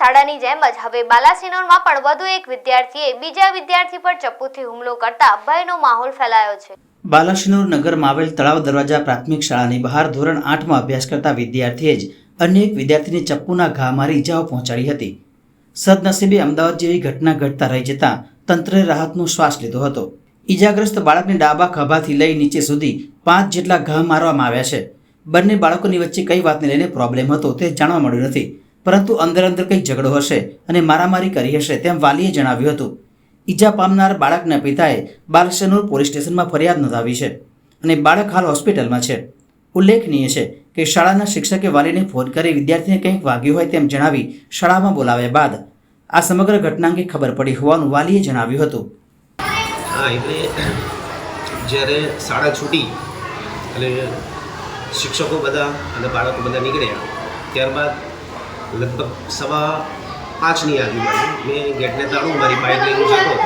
શાળાની જેમ જ હવે બાલાસિનોરમાં પણ વધુ એક વિદ્યાર્થીએ બીજા વિદ્યાર્થી પર ચપ્પુથી હુમલો કરતા ભયનો માહોલ ફેલાયો છે. બાલાસિનોર નગરમાં આવેલ તળાવ દરવાજા પ્રાથમિક શાળાની બહાર ધોરણ આઠમાં અભ્યાસ કરતા વિદ્યાર્થીએ જ અન્ય એક વિદ્યાર્થીને ચપ્પુના ઘા મારી ઇજાઓ પહોંચાડી હતી. સદનસીબે અમદાવાદ જેવી ઘટના ઘટતા રહી જતા તંત્રે રાહતનો શ્વાસ લીધો હતો. ઇજાગ્રસ્ત બાળકને ડાબા ખભાથી લઈ નીચે સુધી પાંચ જેટલા ઘા મારવામાં આવ્યા છે. બંને બાળકોની વચ્ચે કઈ વાતને લઈને પ્રોબ્લેમ હતો તે જાણવા મળ્યું નથી. પરંતુ અંદર અંદર કંઈક ઝઘડો હશે અને મારામારી કરી હશે તેમ વાલીએ જણાવ્યું હતું. ઈજા પામનાર બાળકના પિતાએ બાલશનોર પોલીસ સ્ટેશનમાં ફરિયાદ નોંધાવી છે અને બાળક હાલ હોસ્પિટલમાં છે. ઉલ્લેખનીય છે કે શાળાના શિક્ષકે વાલીને ફોન કરી વિદ્યાર્થીને કંઈક વાગ્યું હોય તેમ જણાવી શાળામાં બોલાવ્યા બાદ આ સમગ્ર ઘટના અંગે ખબર પડી હોવાનું વાલીએ જણાવ્યું હતું. હા, એટલે જ્યારે શાળા છૂટી એટલે શિક્ષકો બધા અને બાળકો બધા નીકળ્યા, ત્યારબાદ લગભગ સવા પાંચની આજુબાજુ. મેં ગેટને તાળું મારી બાઇક લઈને જતો.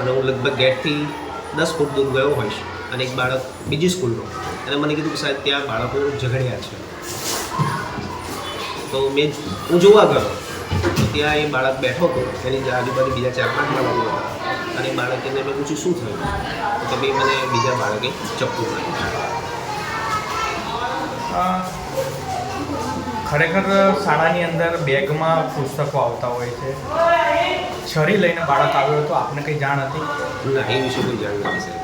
અને હું લગભગ ગેટથી દસ ફૂટ દૂર ગયો હોઈશ અને એક બાળક બીજી સ્કૂલનો. અને મને કીધું કે સાહેબ, ત્યાં બાળકો ઝઘડ્યા છે. તો મેં, હું જોવા ગયો. ત્યાં એ બાળક બેઠો હતો. એની આજુબાજુ બીજા ચાર પાંચ બાળકો હતા. અને બાળકે મેં પૂછ્યું, શું થયું? તો ભાઈ, મને બીજા બાળકે ચપ્પુ માર્યું. ખરેખર શાળાની અંદર બેગમાં પુસ્તકો આવતા હોય છે. છરી લઈને બાળક આવ્યો હતો આપને કંઈ જાણ હતી? ના એ વિશે કોઈ જાણ નથી સાહેબ.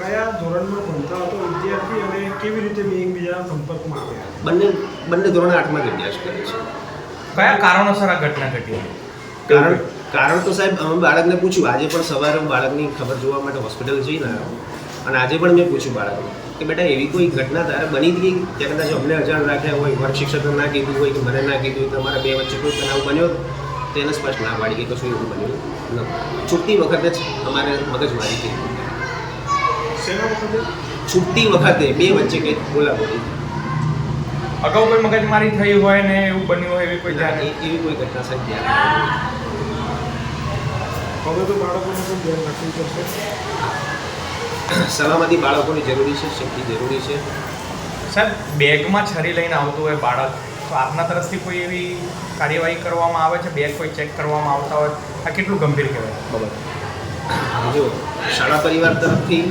કયા ધોરણમાં ભણતા હતો વિદ્યાર્થી અને કેવી રીતે એકબીજાના સંપર્કમાં આવ્યા? બંને બંને ધોરણ આઠમાં અભ્યાસ કરે છે. કયા કારણોસર આ ઘટના ઘટી? કારણ કારણ તો સાહેબ અમે બાળકને પૂછ્યું. આજે પણ સવારે હું બાળકની ખબર જોવા માટે હોસ્પિટલ જઈને આવ્યો. અને આજે પણ મેં પૂછ્યું બાળકને કે બેટા એવી કોઈ ઘટના તારે બની હતી કે કદાચ અમને અજાણ રાખ્યા હોય વર્ગ શિક્ષકે ના કીધું હોય કે મને ના કીધું હોય તમારા બે વચ્ચે કોઈ તણાવ બન્યો તો એને સ્પષ્ટ ના પાડી કે કશું એવું બન્યું નથી. છૂટતી વખતે જ અમારે મગજમારી મારી વખતે છૂટતી વખતે બે વચ્ચે કંઈક બોલાબોલી. અગાઉ કોઈ મગજમારી થઈ હોય ને એવું બન્યું હોય એવી કોઈ ના, જાણ એવી કોઈ ઘટના સાહેબ ધ્યાન હવે તો બાળકોને પણ ધ્યાન રાખવું પડશે. સલામતી બાળકોની જરૂરી છે શેખી જરૂરી છે? સાહેબ બેગમાં છરી લઈને આવતું હોય બાળક તો આપના તરફથી કોઈ એવી કાર્યવાહી કરવામાં આવે છે? બેગ કોઈ ચેક કરવામાં આવતા હોય? આ કેટલું ગંભીર કહેવાય? બરાબર જો શાળા પરિવાર તરફથી